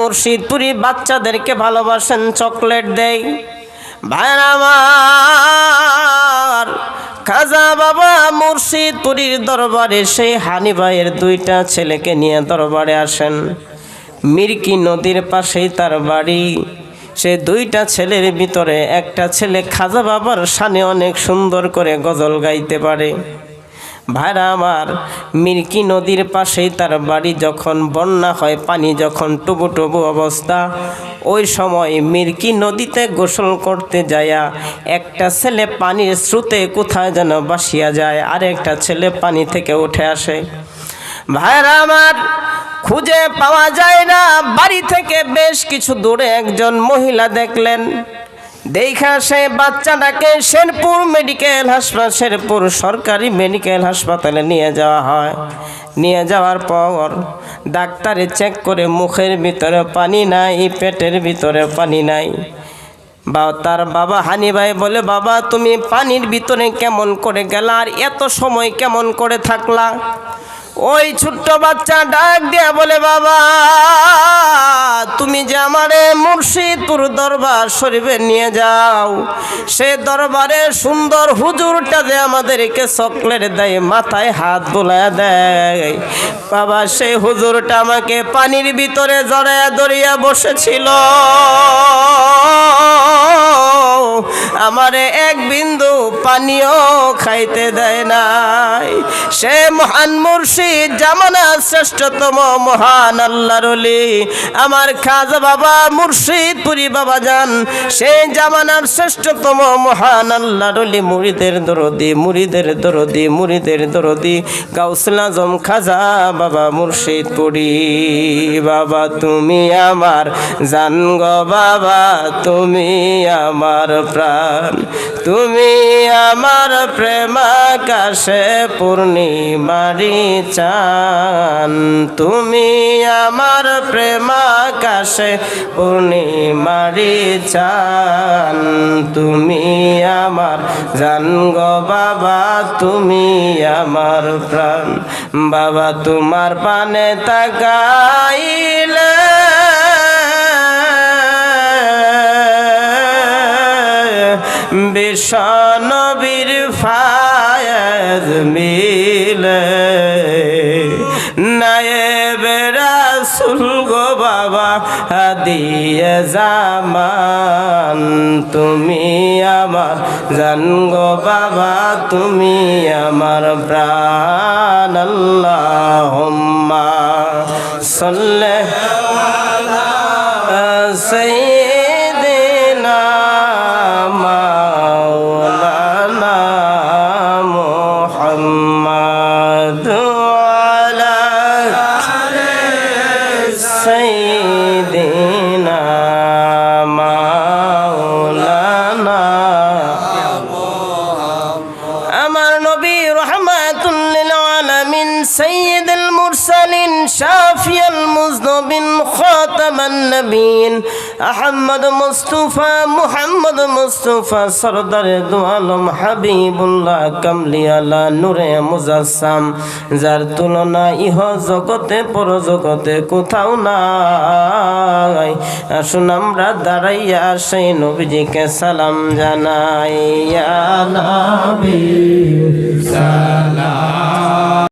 মুর্শিদপুরি বাচ্চাদেরকে ভালোবাসেন, চকলেট দেয় আমার খাজা বাবা মুর্শিদপুরীর দরবারে সেই হানি ভাইয়ের দুইটা ছেলেকে নিয়ে দরবারে আসেন। মির্কি নদীর পাশেই তার বাড়ি। সে দুইটা ছেলের ভিতরে একটা ছেলে খাজা বাবার সানে অনেক সুন্দর করে গজল গাইতে পারে। ভাইরা আমার মির্কি নদীর পাশেই তার বাড়ি যখন বন্যা হয়, পানি যখন টুবু টুবু অবস্থা, ওই সময় মির্কি নদীতে গোসল করতে যায়া একটা ছেলে পানির স্রোতে কোথায় যেন বাসিয়া যায় আর একটা ছেলে পানি থেকে উঠে আসে। ভাইরা আমার, খুঁজে পাওয়া যায় না, বাড়ি থেকে বেশ কিছু দূরে একজন মহিলা দেখলেন। দেখা সে বাচ্চাটাকে শেরপুর মেডিকেল হাসপাতাল, শেরপুর সরকারি মেডিকেল হাসপাতালে নিয়ে যাওয়া হয়। নিয়ে যাওয়ার পর ডাক্তারে চেক করে মুখের ভিতরে পানি নাই, পেটের ভিতরে পানি নাই। বা তার বাবা হানি ভাই বলে, বাবা, তুমি পানির ভিতরে কেমন করে গেলা আর এত সময় কেমন করে থাকলা? ওই ছোট্ট বাচ্চা ডাক দিয়া বলে, বাবা, তুমি যে আমারে মুর্শিদপুর দরবার শরীফে নিয়ে যাও। সে দরবারে সুন্দর হুজুরটা যে আমাদেরকে চকলেট দেয়, মাথায় হাত বোলা দেয়। বাবা, সেই হুজুরটা আমাকে পানির ভিতরে জড়াইয়া দড়িয়া বসেছিল। আমারে এক বিন্দু পানিও খাইতে দেয় নাই। সে মহান মুর্শিদ জামানা শ্রেষ্ঠতম মহান আল্লাহর আমার খাজা বাবা, মুর্শিদ পুরি বাবা যান, সে জামানার শ্রেষ্ঠতম মহান আল্লাহর অলি মুরিদের দরদি মুরিদের দরদি মুরিদের দরদি। গাউসুল খাজা বাবা, মুর্শিদ পুরি বাবা, তুমি আমার জান গো বাবা, তুমি আমার প্রাণ। তুমি আমার প্রেমাকাশে পূর্ণিমারি চান তুমি আমার প্রেমাকাশে পূর্ণিমারি চান তুমি আমার জান গো বাবা, তুমি আমার প্রাণ। বাবা, তোমার পানে তাকাইলে বিশ্বনবীর ফায়াজ মিলে। নায়েব রাসুল গো বাবা, হাদিয়ে জামান, তুমি আমার জান গো বাবা, তুমি আমার প্রাণ আল্লাহ সাল্লে। سيدنا সাইয়্যিদুল মুরসালিন, শাফিয়াল মুজনবিন, খাতামান নবীন, আহমদ মুস্তাফা, মুহাম্মদ মুস্তাফা, সরদার দু আলম হাবিবুল্লাহ কামলিয়ালা নূরে মুজাসসাম, যার তুলনা ইহ জগতে পর জগতে কোথাও নাই। আসুন আমরা দাঁড়াইয়া সেই নবীজিকে সালাম জানাই। নবী